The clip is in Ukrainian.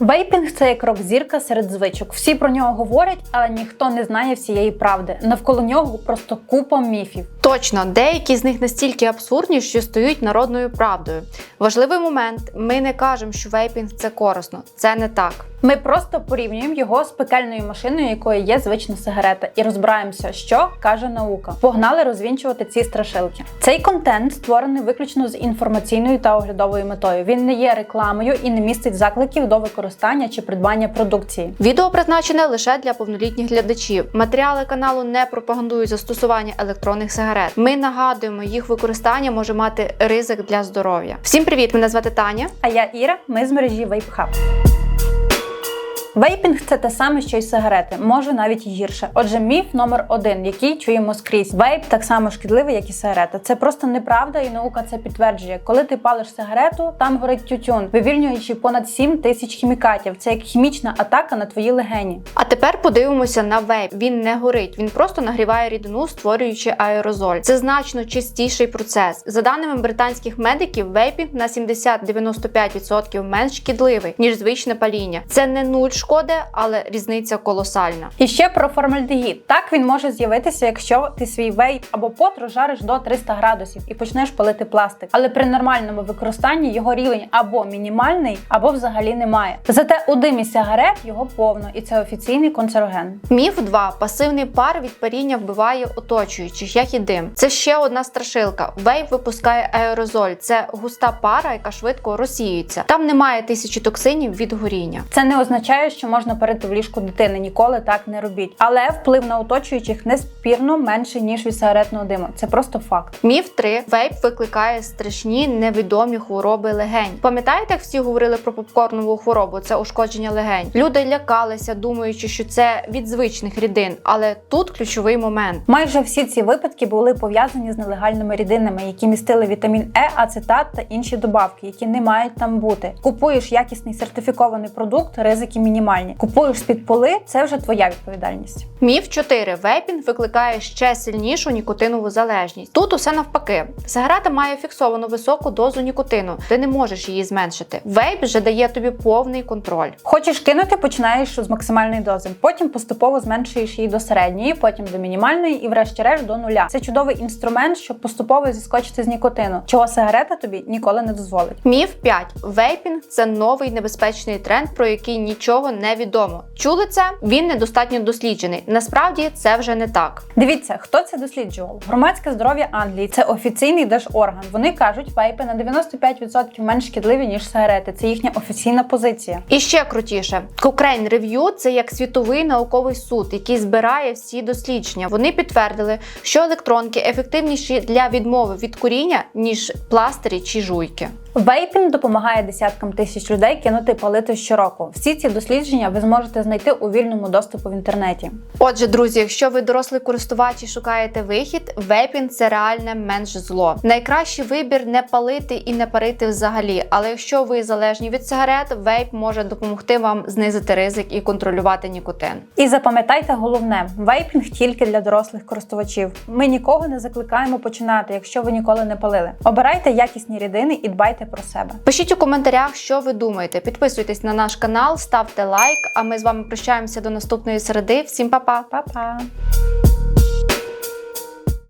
Вейпінг це як рок-зірка серед звичок. Всі про нього говорять, але ніхто не знає всієї правди. Навколо нього просто купа міфів. Точно, деякі з них настільки абсурдні, що стають народною правдою. Важливий момент: ми не кажемо, що вейпінг це корисно. Це не так. Ми просто порівнюємо його з пекельною машиною, якою є звична сигарета, і розбираємося, що каже наука. Погнали розвінчувати ці страшилки. Цей контент створений виключно з інформаційною та оглядовою метою. Він не є рекламою і не містить закликів до використання чи придбання продукції. Відео призначене лише для повнолітніх глядачів. Матеріали каналу не пропагандують застосування електронних сигарет. Ми нагадуємо, їх використання може мати ризик для здоров'я. Всім привіт! Мене звати Таня. А я Іра, ми з мережі VapeHub. Вейпінг це те саме, що й сигарети, може навіть гірше. Отже, міф номер один, який чуємо скрізь. Вейп так само шкідливий, як і сигарета. Це просто неправда, і наука це підтверджує. Коли ти палиш сигарету, там горить тютюн, вивільнюючи понад 7 тисяч хімікатів. Це як хімічна атака на твої легені. А тепер подивимося на вейп. Він не горить, він просто нагріває рідину, створюючи аерозоль. Це значно чистіший процес. За даними британських медиків, вейпінг на 70-95% менш шкідливий ніж звичне паління. Це не нуль шкоди, але різниця колосальна. І ще про формальдегід. Так він може з'явитися, якщо ти свій вейп або пот розжариш до 300 градусів і почнеш палити пластик. Але при нормальному використанні його рівень або мінімальний, або взагалі немає. Зате у димі сигарет його повно, і це офіційний канцероген. Міф 2. Пасивний пар від паріння вбиває оточуючих, як і дим. Це ще одна страшилка. Вейп випускає аерозоль. Це густа пара, яка швидко розсіюється. Там немає тисячі токсинів від горіння. Це не означає, що можна парити в ліжку дитини. Ніколи так не робіть. Але вплив на оточуючих неспірно менший ніж від сигаретного диму. Це просто факт. Міф 3. Вейп викликає страшні невідомі хвороби легень. Пам'ятаєте, як всі говорили про попкорнову хворобу? Це ушкодження легень. Люди лякалися, думаючи, що це від звичних рідин. Але тут ключовий момент. Майже всі ці випадки були пов'язані з нелегальними рідинами, які містили вітамін Е, ацетат та інші добавки, які не мають там бути. Купуєш якісний сертифікований продукт, ризики мінімальні. Купуєш з-під поли, це вже твоя відповідальність. Міф 4. Вейпінг викликає ще сильнішу нікотинову залежність. Тут усе навпаки. Сигарета має фіксовану високу дозу нікотину. Ти не можеш її зменшити. Вейп же дає тобі повний контроль. Хочеш кинути, починаєш з максимальної дози. Потім поступово зменшуєш її до середньої, потім до мінімальної і, врешті-решт, до нуля. Це чудовий інструмент, щоб поступово зіскочити з нікотину, чого сигарета тобі ніколи не дозволить. Міф 5. Вейпінг це новий небезпечний тренд, про який нічого не відомо. Чули це? Він недостатньо досліджений. Насправді це вже не так. Дивіться, хто це досліджував. Громадське здоров'я Англії це офіційний держорган. Вони кажуть, вейпи на 95% менш шкідливі ніж сигарети. Це їхня офіційна позиція. І ще крутіше, Cochrane Review – це як світовий науковий суд, який збирає всі дослідження. Вони підтвердили, що електронки ефективніші для відмови від куріння ніж пластирі чи жуйки. Вейпінг допомагає десяткам тисяч людей кинути палити щороку. Всі ці дослідження ви зможете знайти у вільному доступу в інтернеті. Отже, друзі, якщо ви дорослий користувач і шукаєте вихід, вейпінг – це реальне менш зло. Найкращий вибір не палити і не парити взагалі. Але якщо ви залежні від сигарет, вейп може допомогти вам знизити ризик і контролювати нікотин. І запам'ятайте головне: вейпінг тільки для дорослих користувачів. Ми нікого не закликаємо починати, якщо ви ніколи не палили. Обирайте якісні рідини і дбайте про себе. Пишіть у коментарях, що ви думаєте. Підписуйтесь на наш канал, ставте лайк. А ми з вами прощаємося до наступної середи. Всім па-па! Па-па!